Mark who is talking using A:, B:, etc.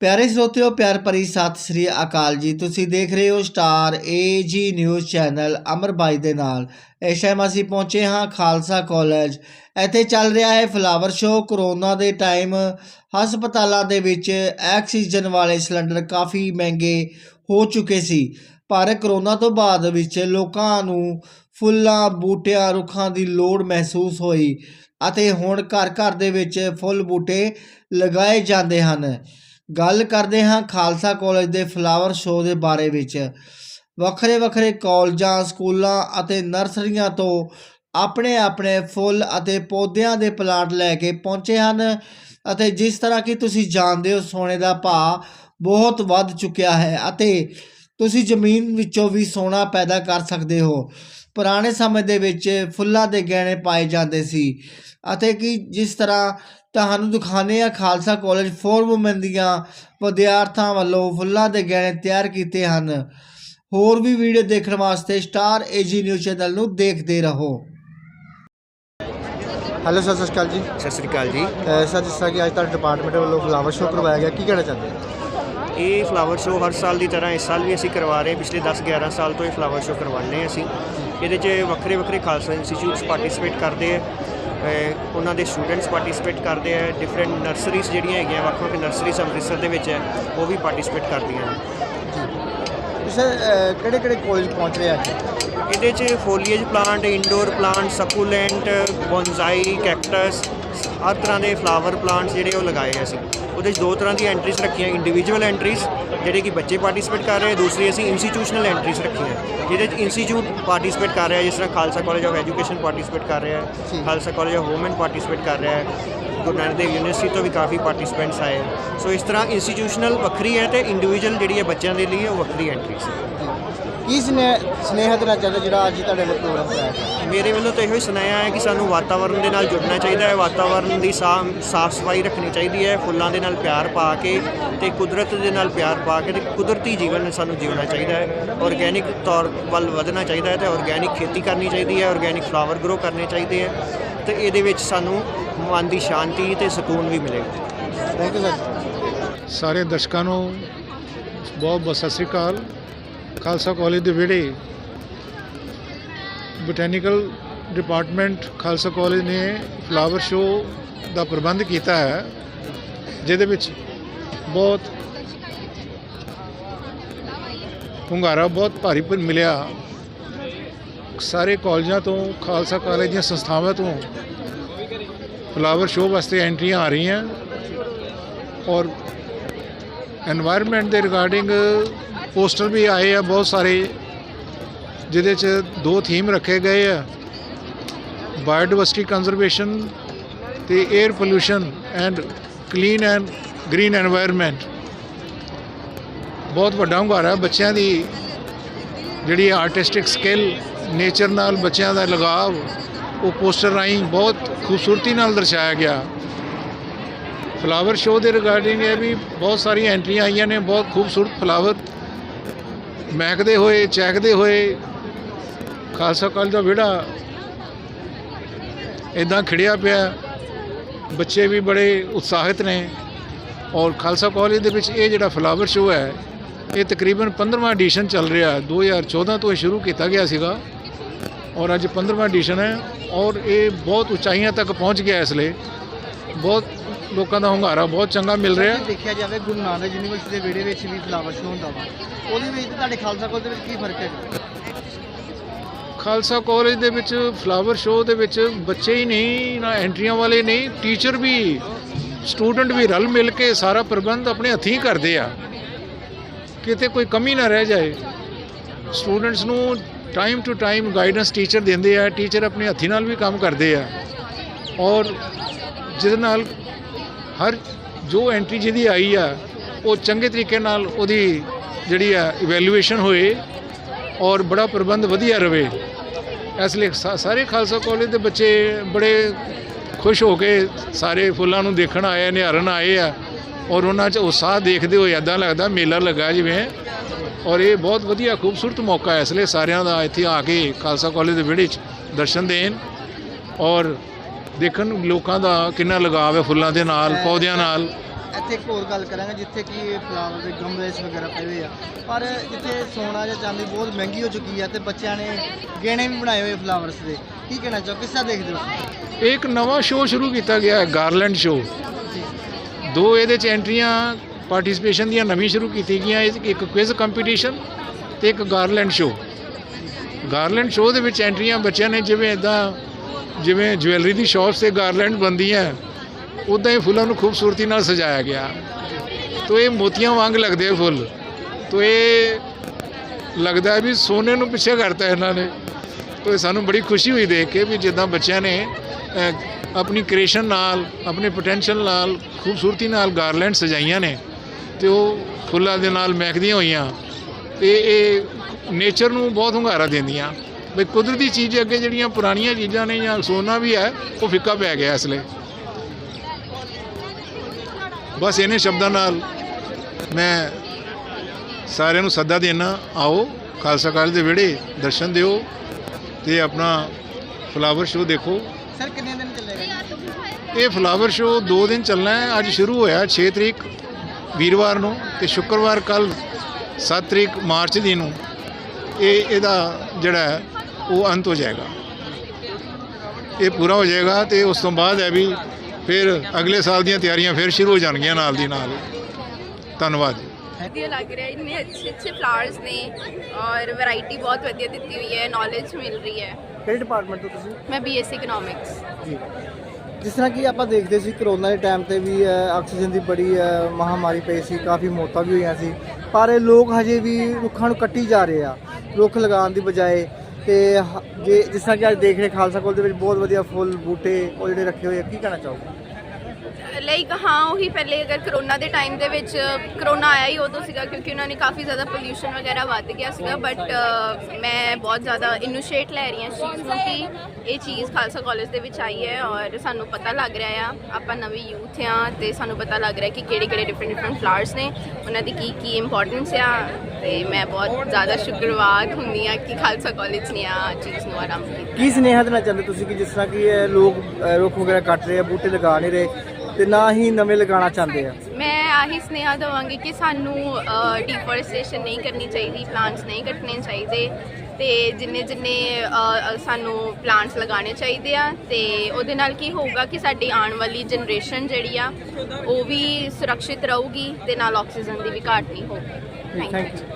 A: ਪਿਆਰੇ ਸਰੋਤਿਓ ਪਿਆਰ ਭਰੀ ਸਤਿ ਸ੍ਰੀ ਅਕਾਲ ਜੀ। ਤੁਸੀਂ ਦੇਖ ਰਹੇ ਹੋ Star AG News channel Amar ਬਾਈ ਦੇ ਨਾਲ। ਇਸ ਟਾਈਮ ਅਸੀਂ ਪਹੁੰਚੇ ਹਾਂ ਖਾਲਸਾ ਕਾਲਜ। ਇੱਥੇ ਚੱਲ ਰਿਹਾ ਹੈ ਫਲਾਵਰ ਸ਼ੋਅ ਕਰੋਨਾ ਦੇ ਟਾਈਮ ਹਸਪਤਾਲਾਂ ਦੇ ਵਿੱਚ ਆਕਸੀਜਨ ਵਾਲੇ ਸਿਲੰਡਰ ਕਾਫੀ ਮਹਿੰਗੇ ਹੋ ਚੁੱਕੇ ਸੀ। ਪਰ ਕਰੋਨਾ ਤੋਂ ਬਾਅਦ ਵਿੱਚ ਲੋਕਾਂ ਨੂੰ ਫੁੱਲਾਂ, ਬੂਟਿਆਂ, ਰੁੱਖਾਂ ਦੀ ਲੋੜ ਮਹਿਸੂਸ ਹੋਈ ਅਤੇ ਹੁਣ ਘਰ ਘਰ ਦੇ ਵਿੱਚ ਫੁੱਲ ਬੂਟੇ ਲਗਾਏ ਜਾਂਦੇ ਹਨ। ਗੱਲ ਕਰਦੇ ਹਾਂ ਖਾਲਸਾ ਕਾਲਜ ਦੇ ਫਲਾਵਰ ਸ਼ੋਅ ਦੇ ਬਾਰੇ ਵਿੱਚ। ਵੱਖਰੇ ਵੱਖਰੇ ਕਾਲਜਾਂ, ਸਕੂਲਾਂ ਅਤੇ ਨਰਸਰੀਆਂ ਤੋਂ ਆਪਣੇ ਆਪਣੇ ਫੁੱਲ ਅਤੇ ਪੌਦਿਆਂ ਦੇ ਪਲਾਂਟ ਲੈ ਕੇ ਪਹੁੰਚੇ ਹਨ ਅਤੇ ਜਿਸ ਤਰ੍ਹਾਂ ਕਿ ਤੁਸੀਂ ਜਾਣਦੇ ਹੋ ਸੋਨੇ ਦਾ ਭਾਅ ਬਹੁਤ ਵੱਧ ਚੁੱਕਿਆ ਹੈ ਅਤੇ ਤੁਸੀਂ ਜ਼ਮੀਨ ਵਿੱਚੋਂ ਵੀ ਸੋਨਾ ਪੈਦਾ ਕਰ ਸਕਦੇ ਹੋ। ਪੁਰਾਣੇ ਸਮੇਂ ਦੇ ਵਿੱਚ ਫੁੱਲਾਂ ਦੇ ਗਹਿਣੇ ਪਾਏ ਜਾਂਦੇ ਸੀ ਅਤੇ ਕਿ ਜਿਸ ਤਰ੍ਹਾਂ ਤੁਹਾਨੂੰ ਦਿਖਾਣੇ ਆ ਖਾਲਸਾ ਕਾਲਜ ਫੋਰ ਔਮਨ ਦੀਆਂ ਵਿਦਿਆਰਥੀਆਂ ਵੱਲੋਂ ਫੁੱਲਾਂ ਦੇ ਗਹਿਣੇ ਤਿਆਰ ਕੀਤੇ ਹਨ। ਹੋਰ ਵੀ ਵੀਡੀਓ ਦੇਖਣ ਵਾਸਤੇ ਸਟਾਰ ਏਜੀ ਨਿਊਜ਼ ਚੈਨਲ ਨੂੰ ਦੇਖਦੇ ਰਹੋ। ਹੈਲੋ ਸਰ ਸਤਿ ਸ਼੍ਰੀ ਅਕਾਲ ਜੀ।
B: ਸਤਿ ਸ੍ਰੀ ਅਕਾਲ ਜੀ।
A: ਸਰ ਜਿਸ ਤਰ੍ਹਾਂ ਕਿ ਅੱਜ ਤੱਕ ਡਿਪਾਰਟਮੈਂਟ ਵੱਲੋਂ ਫਲਾਵਰ ਸ਼ੋਅ ਕਰਵਾਇਆ ਗਿਆ ਕੀ ਕਹਿਣਾ ਚਾਹੁੰਦੇ ਹੋ?
B: ਇਹ ਫਲਾਵਰ ਸ਼ੋਅ ਹਰ ਸਾਲ ਦੀ ਤਰ੍ਹਾਂ ਇਸ ਸਾਲ ਵੀ ਅਸੀਂ ਕਰਵਾ ਰਹੇ ਹਾਂ। ਪਿਛਲੇ 10-11 ਸਾਲ ਤੋਂ ਇਹ ਫਲਾਵਰ ਸ਼ੋਅ ਕਰਵਾਉਂਦੇ ਹਾਂ ਅਸੀਂ। ਇਹਦੇ 'ਚ ਵੱਖਰੇ ਵੱਖਰੇ ਖਾਲਸਾ ਇੰਸਟੀਚਿਊਟਸ ਪਾਰਟਿਸਿਪੇਟ ਕਰਦੇ ਆ ਉਹਨਾਂ ਦੇ ਸਟੂਡੈਂਟਸ ਪਾਰਟਿਸਿਪੇਟ ਕਰਦੇ ਆ ਡਿਫਰੈਂਟ ਨਰਸਰੀਜ਼ ਜਿਹੜੀਆਂ ਹੈਗੀਆਂ ਵੱਖ-ਵੱਖ ਨਰਸਰੀਜ਼ ਅੰਮ੍ਰਿਤਸਰ ਦੇ ਵਿੱਚ ਹੈ ਉਹ ਵੀ ਪਾਰਟਿਸਿਪੇਟ ਕਰਦੀਆਂ ਨੇ।
A: ਸਰ ਕਿਹੜੇ ਕਿਹੜੇ ਕਾਲਜ ਪਹੁੰਚ ਰਹੇ ਆ
B: ਇਹਦੇ 'ਚ foliage plant indoor plant succulent bonsai cactus ਹਰ ਤਰ੍ਹਾਂ ਦੇ ਫਲਾਵਰ ਪਲਾਂਟਸ ਜਿਹੜੇ ਉਹ ਲਗਾਏ ਅਸੀਂ ਉਹਦੇ 'ਚ ਦੋ ਤਰ੍ਹਾਂ ਦੀਆਂ ਐਂਟਰੀਜ਼ ਰੱਖੀਆਂ ਇੰਡੀਵਿਜੂਅਲ ਐਂਟਰੀਜ਼ ਜਿਹੜੇ ਕਿ ਬੱਚੇ ਪਾਰਟਿਸਿਪੇਟ ਕਰ ਰਹੇ ਦੂਸਰੀ ਅਸੀਂ ਇੰਸਟੀਟਿਊਸ਼ਨਲ ਐਂਟਰੀਜ਼ ਰੱਖੀਆਂ ਜਿਹਦੇ 'ਚ ਇੰਸਟੀਚਿਊਟ ਪਾਰਟਿਸਿਪੇਟ ਕਰ ਰਿਹਾ ਜਿਸ ਤਰ੍ਹਾਂ Khalsa college of education participate ਕਰ ਰਿਹਾ। ਹੈ Khalsa college of women participate ਕਰ ਰਿਹਾ ਹੈ ਗੁਰੂ ਨਾਨਕ ਦੇਵ ਯੂਨੀਵਰਸਿਟੀ ਤੋਂ ਵੀ ਕਾਫੀ ਪਾਰਟਿਸਿਪੈਂਟਸ ਆਏ। ਸੋ ਇਸ ਤਰ੍ਹਾਂ ਇੰਸਟੀਟਿਊਸ਼ਨਲ ਵੱਖਰੀ ਹੈ ਤੇ ਇੰਡੀਵਿਜੂਅਲ ਜਿਹੜੀ ਹੈ ਬੱਚਿਆਂ ਦੇ ਲਈ ਉਹ ਵੱਖਰੀ ਐਂਟਰੀਜ਼ ਹੈ
A: ਕੀ ਸਨੇਹ ਦੇਣਾ ਚਾਹੁੰਦੇ ਜਿਹੜਾ ਅੱਜ ਤੁਹਾਡੇ ਵੱਲੋਂ ਪ੍ਰੋਗਰਾਮ ਕਰਾਇਆ ਗਿਆ?
B: ਮੇਰੇ ਵੱਲੋਂ ਤਾਂ ਇਹੋ ਹੀ ਸੁਣਾਇਆ ਹੈ ਕਿ ਸਾਨੂੰ ਵਾਤਾਵਰਣ ਦੇ ਨਾਲ ਜੁੜਨਾ ਚਾਹੀਦਾ ਹੈ ਵਾਤਾਵਰਣ ਦੀ ਸਾਫ਼ ਸਫ਼ਾਈ ਰੱਖਣੀ ਚਾਹੀਦੀ ਹੈ ਫੁੱਲਾਂ ਦੇ ਨਾਲ ਪਿਆਰ ਪਾ ਕੇ ਤੇ ਕੁਦਰਤ ਦੇ ਨਾਲ ਪਿਆਰ ਪਾ ਕੇ ਤੇ ਕੁਦਰਤੀ ਜੀਵਨ ਸਾਨੂੰ ਜਿਉਣਾ ਚਾਹੀਦਾ ਹੈ। ਆਰਗੈਨਿਕ ਤੌਰ ਵੱਲ ਵਧਣਾ ਚਾਹੀਦਾ ਹੈ ਤੇ ਆਰਗੈਨਿਕ ਖੇਤੀ ਕਰਨੀ ਚਾਹੀਦੀ ਹੈ ਆਰਗੈਨਿਕ ਫਲਾਵਰ ਗਰੋ ਕਰਨੇ ਚਾਹੀਦੇ ਹੈ ਤੇ ਇਹਦੇ ਵਿੱਚ ਸਾਨੂੰ ਮਨ ਦੀ ਸ਼ਾਂਤੀ ਤੇ ਸਕੂਨ ਵੀ ਮਿਲੇਗਾ।
A: ਥੈਂਕ ਯੂ ਸਰ
C: ਸਾਰੇ ਦਰਸ਼ਕਾਂ ਨੂੰ ਬਹੁਤ ਬਹੁਤ ਸਤਿ ਸ੍ਰੀ ਅਕਾਲ। ਖਾਲਸਾ ਕਾਲਜ ਦੇ ਵਿਹੜੇ ਬੋਟੈਨੀਕਲ ਡਿਪਾਰਟਮੈਂਟ ਖਾਲਸਾ ਕਾਲਜ ਨੇ ਫਲਾਵਰ ਸ਼ੋਅ ਦਾ ਪ੍ਰਬੰਧ ਕੀਤਾ ਹੈ, ਜਿਹਦੇ ਵਿੱਚ ਬਹੁਤ ਹੁੰਗਾਰਾ, ਬਹੁਤ ਭਾਰੀ ਪਰ ਮਿਲਿਆ। ਸਾਰੇ ਕਾਲਜਾਂ ਤੋਂ, ਖਾਲਸਾ ਕਾਲਜ ਦੀਆਂ ਸੰਸਥਾਵਾਂ ਤੋਂ ਫਲਾਵਰ ਸ਼ੋਅ ਵਾਸਤੇ ਐਂਟਰੀਆਂ ਆ ਰਹੀਆਂ। ਔਰ এনवायरमेंट ਦੇ ਰਿਗਾਰਡਿੰਗ ਪੋਸਟਰ ਵੀ ਆਏ ਆ, ਬਹੁਤ ਸਾਰੇ, ਜਿਹਦੇ 'ਚ ਦੋ ਥੀਮ ਰੱਖੇ ਗਏ ਆ। ਬਾਇਓਡਿਵਰਸਿਟੀ ਕੰਜ਼ਰਵੇਸ਼ਨ ਤੇ air pollution and clean and green environment ਬਹੁਤ ਵੱਡਾ ਹੁੰਗਾਰਾ, ਬੱਚਿਆਂ ਦੀ ਜਿਹੜੀ ਆਰਟਿਸਟਿਕ ਸਕਿੱਲ ਨੇਚਰ ਨਾਲ ਬੱਚਿਆਂ ਦਾ ਲਗਾਵ, ਉਹ ਪੋਸਟਰ ਰਾਹੀਂ ਬਹੁਤ ਖੂਬਸੂਰਤੀ ਨਾਲ ਦਰਸਾਇਆ ਗਿਆ। ਫਲਾਵਰ ਸ਼ੋਅ ਦੇ ਰਿਗਾਰਡਿੰਗ ਇਹ ਵੀ ਬਹੁਤ ਸਾਰੀਆਂ ਐਂਟਰੀਆਂ ਆਈਆਂ ਨੇ, ਬਹੁਤ ਖੂਬਸੂਰਤ ਫਲਾਵਰ ਮਹਿਕਦੇ ਹੋਏ, ਚਹਿਕਦੇ ਹੋਏ, ਖਾਲਸਾ ਕਾਲਜ ਦਾ ਵਿਹੜਾ ਇਦਾਂ ਖਿੜਿਆ ਪਿਆ। ਬੱਚੇ ਵੀ ਬੜੇ ਉਤਸ਼ਾਹਿਤ ਨੇ ਔਰ ਖਾਲਸਾ ਕਾਲਜ ਦੇ ਵਿੱਚ ਇਹ ਜਿਹੜਾ ਫਲਾਵਰ ਸ਼ੋਅ ਹੈ, ਇਹ ਤਕਰੀਬਨ 15ਵਾਂ ਐਡੀਸ਼ਨ ਚੱਲ ਰਿਹਾ। ਹੈ 2014 ਤੋਂ ਇਹ ਸ਼ੁਰੂ ਕੀਤਾ ਗਿਆ ਸੀਗਾ ਔਰ ਅੱਜ 15ਵਾਂ ਐਡੀਸ਼ਨ ਹੈ ਔਰ ਇਹ ਬਹੁਤ ਉਚਾਈਆਂ ਤੱਕ ਪਹੁੰਚ ਗਿਆ ਇਸ ਲਈ ਬਹੁਤ ਲੋਕਾਂ ਦਾ ਹੁੰਗਾਰਾ ਬਹੁਤ ਚੰਗਾ ਮਿਲ ਰਿਹਾ।
A: ਦੇਖਿਆ ਜਾਵੇ ਗੁਰੂ ਨਾਨਕ ਯੂਨੀਵਰਸਿਟੀ ਦੇ ਵਿਹੜੇ ਵਿੱਚ ਵੀ ਫਲਾਵਰ ਸ਼ੋਅ ਹੁੰਦਾ ਵਾ ਉਹਦੇ ਵਿੱਚ ਤੇ ਤੁਹਾਡੇ ਖਾਲਸਾ ਕਾਲਜ ਦੇ ਵਿੱਚ ਕੀ ਫ਼ਰਕ ਹੈ?
C: ਖਾਲਸਾ ਕਾਲਜ ਦੇ ਵਿੱਚ ਫਲਾਵਰ ਸ਼ੋਅ ਦੇ ਵਿੱਚ ਬੱਚੇ ਹੀ ਨਹੀਂ ਨਾ ਐਂਟਰੀਆਂ ਵਾਲੇ ਨਹੀਂ ਟੀਚਰ ਵੀ ਸਟੂਡੈਂਟ ਵੀ ਰਲ ਮਿਲ ਕੇ ਸਾਰਾ ਪ੍ਰਬੰਧ ਆਪਣੇ ਹੱਥੀਂ ਕਰਦੇ ਆ। ਕਿਤੇ ਕੋਈ ਕਮੀ ਨਾ ਰਹਿ ਜਾਏ। ਸਟੂਡੈਂਟਸ ਨੂੰ time to time guidance teacher ਦਿੰਦੇ ਆ ਟੀਚਰ ਆਪਣੇ ਹੱਥੀਂ ਨਾਲ ਵੀ ਕੰਮ ਕਰਦੇ ਆ। ਔਰ ਜਿਹਦੇ ਨਾਲ ਹਰ ਜੋ ਐਂਟਰੀ ਜਿਹਦੀ ਆਈ ਆ, ਉਹ ਚੰਗੇ ਤਰੀਕੇ ਨਾਲ ਉਹਦੀ ਜਿਹੜੀ ਆ ਇਵੈਲੂਏਸ਼ਨ ਹੋਏ ਔਰ ਬੜਾ ਪ੍ਰਬੰਧ ਵਧੀਆ ਰਵੇ। ਇਸ ਲਈ ਸਾ- ਸਾਰੇ ਖਾਲਸਾ ਕਾਲਜ ਦੇ ਬੱਚੇ ਬੜੇ ਖੁਸ਼ ਹੋ ਕੇ ਸਾਰੇ ਫੁੱਲਾਂ ਨੂੰ ਦੇਖਣ ਆਏ ਨਿਹਾਰਨ ਆਏ ਆ ਔਰ ਉਹਨਾਂ 'ਚ ਉਤਸ਼ਾਹ ਦੇਖਦੇ ਹੋਏ ਐਦਾਂ ਲੱਗਦਾ ਮੇਲਾ ਲੱਗਾ ਜਿਵੇਂ ਔਰ ਇਹ ਬਹੁਤ ਵਧੀਆ ਖੂਬਸੂਰਤ ਮੌਕਾ ਹੈ ਇਸ ਲਈ ਸਾਰਿਆਂ ਦਾ ਇੱਥੇ ਆ ਕੇ ਖਾਲਸਾ ਕਾਲਜ ਦੇ ਵਿਹੜੇ 'ਚ ਦਰਸ਼ਨ ਦੇਣ ਔਰ ਦੇਖਣ ਲੋਕਾਂ ਦਾ ਕਿੰਨਾ ਲਗਾਵ ਹੈ ਫੁੱਲਾਂ ਦੇ ਨਾਲ ਪੌਦਿਆਂ ਨਾਲ।
D: ਇੱਥੇ ਇੱਕ ਹੋਰ ਗੱਲ ਕਰਾਂਗੇ ਜਿੱਥੇ ਕਿ ਫਲਾਵਰ ਦੇ ਗਮਲੇਸ ਵਗੈਰਾ ਪਏ ਹੋਏ ਆ। ਪਰ ਜਿੱਥੇ ਸੋਨਾ ਜਾਂ ਚਾਂਦੀ ਬਹੁਤ ਮਹਿੰਗੀ ਹੋ ਚੁੱਕੀ ਆ ਤੇ ਬੱਚਿਆਂ ਨੇ ਗਹਿਣੇ ਵੀ ਬਣਾਏ ਹੋਏ ਫਲਾਵਰਸ ਦੇ। ਕੀ ਕਹਿਣਾ ਚਾਹੋ ਕਿਸ ਦੇਖਦੇ ਹੋ?
C: ਇੱਕ ਨਵਾਂ ਸ਼ੋਅ ਸ਼ੁਰੂ ਕੀਤਾ ਗਿਆ ਹੈ ਗਾਰਲੈਂਡ ਸ਼ੋਅ ਦੋ ਇਹਦੇ ਚ ਐਂਟਰੀਆਂ ਪਾਰਟਿਸਿਪੇਸ਼ਨ ਦੀਆਂ ਨਵੀਂ ਸ਼ੁਰੂ ਕੀਤੀ ਗਈਆਂ ਇੱਕ ਕੁਇਜ਼ ਕੰਪੀਟੀਸ਼ਨ ਤੇ ਇੱਕ ਗਾਰਲੈਂਡ ਸ਼ੋਅ ਗਾਰਲੈਂਡ ਸ਼ੋਅ ਦੇ ਵਿੱਚ ਐਂਟਰੀਆਂ ਬੱਚਿਆਂ ਨੇ ਜਿਵੇਂ ਇਦਾਂ ਜਿਵੇਂ ਜੁਐਲਰੀ ਦੀ ਸ਼ਾਪਸ ਤੇ ਗਾਰਲੈਂਡ ਬੰਦੀਆਂ ਉਦਾਂ ਹੀ ਫੁੱਲਾਂ ਨੂੰ ਖੂਬਸੂਰਤੀ ਨਾਲ ਸਜਾਇਆ ਗਿਆ। ਤੋ ਇਹ ਮੋਤੀਆਂ ਵਾਂਗ ਲੱਗਦੇ ਆ ਫੁੱਲ। ਤੋ ਇਹ ਲੱਗਦਾ ਵੀ ਸੋਨੇ ਨੂੰ ਪਿੱਛੇ ਕਰਤਾ ਇਹਨਾਂ ਨੇ। ਤੋ ਸਾਨੂੰ ਬੜੀ ਖੁਸ਼ੀ ਹੋਈ ਦੇਖ ਕੇ ਵੀ ਜਿੱਦਾਂ ਬੱਚਿਆਂ ਨੇ ਆਪਣੀ ਕ੍ਰੀਏਸ਼ਨ ਨਾਲ, ਆਪਣੇ ਪੋਟੈਂਸ਼ੀਅਲ ਨਾਲ, ਖੂਬਸੂਰਤੀ ਨਾਲ ਗਾਰਲੈਂਡ ਸਜਾਈਆਂ ਨੇ। ਤੇ ਉਹ ਫੁੱਲਾਂ ਦੇ ਨਾਲ ਮਹਿਕਦੀਆਂ ਹੋਈਆਂ। ਤੇ ਇਹ ਨੇਚਰ ਨੂੰ ਬਹੁਤ ਹੁੰਗਾਰਾ ਦਿੰਦੀਆਂ। ਬਈ ਕੁਦਰਤੀ ਚੀਜ਼ ਅੱਗੇ ਜਿਹੜੀਆਂ ਪੁਰਾਣੀਆਂ ਚੀਜ਼ਾਂ ਨੇ ਜਾਂ ਸੋਨਾ ਵੀ ਹੈ ਉਹ ਫਿੱਕਾ ਪੈ ਗਿਆ ਇਸ ਲਈ। ਬਸ ਇਹਨੇ ਸ਼ਬਦਾਂ ਨਾਲ ਮੈਂ ਸਾਰਿਆਂ ਨੂੰ ਸੱਦਾ ਦੇਣਾ ਆਓ ਖਾਲਸਾ ਕਾਲਜ ਦੇ ਵਿਹੜੇ ਦਰਸ਼ਨ ਦਿਓ ਤੇ ਆਪਣਾ ਫਲਾਵਰ ਸ਼ੋਅ ਦੇਖੋ।
D: ਸਰ ਕਿੰਨੇ ਦਿਨ ਚੱਲੇਗਾ?
C: ਇਹ ਫਲਾਵਰ ਸ਼ੋਅ 2 ਦਿਨ ਚੱਲਣਾ ਹੈ ਅੱਜ ਸ਼ੁਰੂ ਹੋਇਆ 6 ਤਰੀਕ ਵੀਰਵਾਰ ਨੂੰ ਤੇ ਸ਼ੁੱਕਰਵਾਰ ਕੱਲ 7 ਤਰੀਕ ਮਾਰਚ ਦੀ ਨੂੰ। ਇਹ ਇਹਦਾ ਜਿਹੜਾ ਉਹ ਅੰਤ ਹੋ ਜਾਏਗਾ। ਇਹ ਪੂਰਾ ਹੋ ਜਾਏਗਾ ਤੇ ਉਸ ਤੋਂ ਬਾਅਦ ਹੈ ਵੀ ਫਿਰ ਅਗਲੇ ਸਾਲ ਦੀਆਂ ਤਿਆਰੀਆਂ ਫਿਰ ਸ਼ੁਰੂ ਹੋ ਜਾਣਗੀਆਂ ਨਾਲ ਦੀ ਨਾਲ। ਧੰਨਵਾਦ ਜੀ।
E: ਵਧੀਆ ਲੱਗ ਰਿਹਾ ਇੰਨੇ ਅੱਛੇ ਅੱਛੇ ਫਲਾਵਰਸ ਨੇ ਔਰ ਵੈਰਾਈਟੀ ਬਹੁਤ ਵਧੀਆ ਦਿੱਤੀ ਹੋਈ ਹੈ ਨੌਲੇਜ ਮਿਲ ਰਹੀ ਹੈ।
D: ਕਿਹੜੇ ਡਿਪਾਰਟਮੈਂਟ ਤੋਂ ਤੁਸੀਂ?
E: ਮੈਂ ਬੀਐਸਸੀ ਇਕਨੋਮਿਕਸ
D: ਜੀ। ਜਿਸ ਤਰ੍ਹਾਂ ਕਿ ਆਪਾਂ ਦੇਖਦੇ ਸੀ ਕਰੋਨਾ ਦੇ ਟਾਈਮ ਤੇ ਵੀ ਆਕਸੀਜਨ ਦੀ ਬੜੀ ਮਹਾਮਾਰੀ ਪਈ ਸੀ ਕਾਫੀ ਮੌਤਾਂ ਵੀ ਹੋਈਆਂ ਸੀ ਪਰ ਇਹ ਲੋਕ ਹਜੇ ਵੀ ਰੁੱਖਾਂ ਨੂੰ ਕੱਟੀ ਜਾ ਰਹੇ ਆ। ਰੁੱਖ ਲਗਾਉਣ ਦੀ ਬਜਾਏ ਤੇ ਹ- ਜੇ ਜਿਸ ਤਰ੍ਹਾਂ ਕਿ ਅੱਜ ਦੇਖ ਰਹੇ ਖਾਲਸਾ ਕੋਲ ਦੇ ਵਿੱਚ ਬਹੁਤ ਵਧੀਆ ਫੁੱਲ, ਬੂਟੇ ਉਹ ਜਿਹੜੇ ਰੱਖੇ ਹੋਏ ਆ, ਕੀ ਕਹਿਣਾ ਚਾਹੋਗੇ?
E: ਲਾਈਕ ਹਾਂ, ਉਹੀ ਪਹਿਲੇ ਅਗਰ ਕਰੋਨਾ ਦੇ ਟਾਈਮ ਦੇ ਵਿੱਚ ਕਰੋਨਾ ਆਇਆ ਹੀ ਉਦੋਂ ਸੀਗਾ ਕਿਉਂਕਿ ਉਹਨਾਂ ਨੇ ਕਾਫੀ ਜ਼ਿਆਦਾ ਪੋਲਿਊਸ਼ਨ ਵਗੈਰਾ ਵੱਧ ਗਿਆ ਸੀਗਾ ਬਟ ਮੈਂ ਬਹੁਤ ਜ਼ਿਆਦਾ ਇਨੀਸ਼ੀਏਟ ਲੈ ਰਹੀ ਹਾਂ ਇਸ ਚੀਜ਼ ਨੂੰ ਕਿ ਇਹ ਚੀਜ਼ ਖਾਲਸਾ ਕਾਲਜ ਦੇ ਵਿੱਚ ਆਈ ਹੈ ਔਰ ਸਾਨੂੰ ਪਤਾ ਲੱਗ ਰਿਹਾ ਆ। ਆਪਾਂ ਨਵੇਂ ਯੂਥ ਆ ਤੇ ਸਾਨੂੰ ਪਤਾ ਲੱਗ ਰਿਹਾ ਕਿ ਕਿਹੜੇ ਕਿਹੜੇ ਡਿਫਰੈਂਟ ਡਿਫਰੈਂਟ ਫਲਾਵਰਸ ਨੇ, ਉਹਨਾਂ ਦੀ ਕੀ ਕੀ ਇੰਪੋਰਟੈਂਸ ਆ ਤੇ ਮੈਂ ਬਹੁਤ ਜ਼ਿਆਦਾ ਸ਼ੁਕਰਵਾਦ ਹੁੰਦੀ ਆ ਕਿ ਖਾਲਸਾ ਕਾਲਜ ਨੇ ਆ ਚੀਜ਼ ਨੂੰ ਆਰੰਭ ਕੀਤਾ।
D: ਕੀ ਸੁਨੇਹਾ ਦੇਣਾ ਚਾਹੁੰਦੇ ਤੁਸੀਂ ਕਿ ਜਿਸ ਤਰ੍ਹਾਂ ਕਿ ਲੋਕ ਰੁੱਖ ਵਗੈਰਾ ਕੱਟ ਰਹੇ ਆ, ਬੂਟੇ ਲਗਾ ਨਹੀਂ ਰਹੇ ਤੇ ਨਾ ਹੀ ਨਵੇਂ ਲਗਾਉਣਾ ਚਾਹੁੰਦੇ ਆ।
E: ਮੈਂ ਆਹੀ ਸੁਨੇਹਾ ਦਵਾਂਗੀ ਕਿ ਸਾਨੂੰ ਡਿਫੋਰੈਸਟੇਸ਼ਨ ਨਹੀਂ ਕਰਨੀ ਚਾਹੀਦੀ ਪਲਾਂਟਸ ਨਹੀਂ ਕੱਟਣੇ ਚਾਹੀਦੇ ਤੇ ਜਿੰਨੇ ਜਿੰਨੇ ਸਾਨੂੰ ਪਲਾਂਟਸ ਲਗਾਉਣੇ ਚਾਹੀਦੇ ਆ ਤੇ ਉਹਦੇ ਨਾਲ ਕੀ ਹੋਊਗਾ ਕਿ ਸਾਡੀ ਆਉਣ ਵਾਲੀ ਜਨਰੇਸ਼ਨ ਜਿਹੜੀ ਆ ਉਹ ਵੀ ਸੁਰੱਖਿਅਤ ਰਹੂਗੀ ਤੇ ਨਾਲ ਆਕਸੀਜਨ ਦੀ ਵੀ ਘਾਟ ਨਹੀਂ ਹੋਊਗੀ।
D: Thank you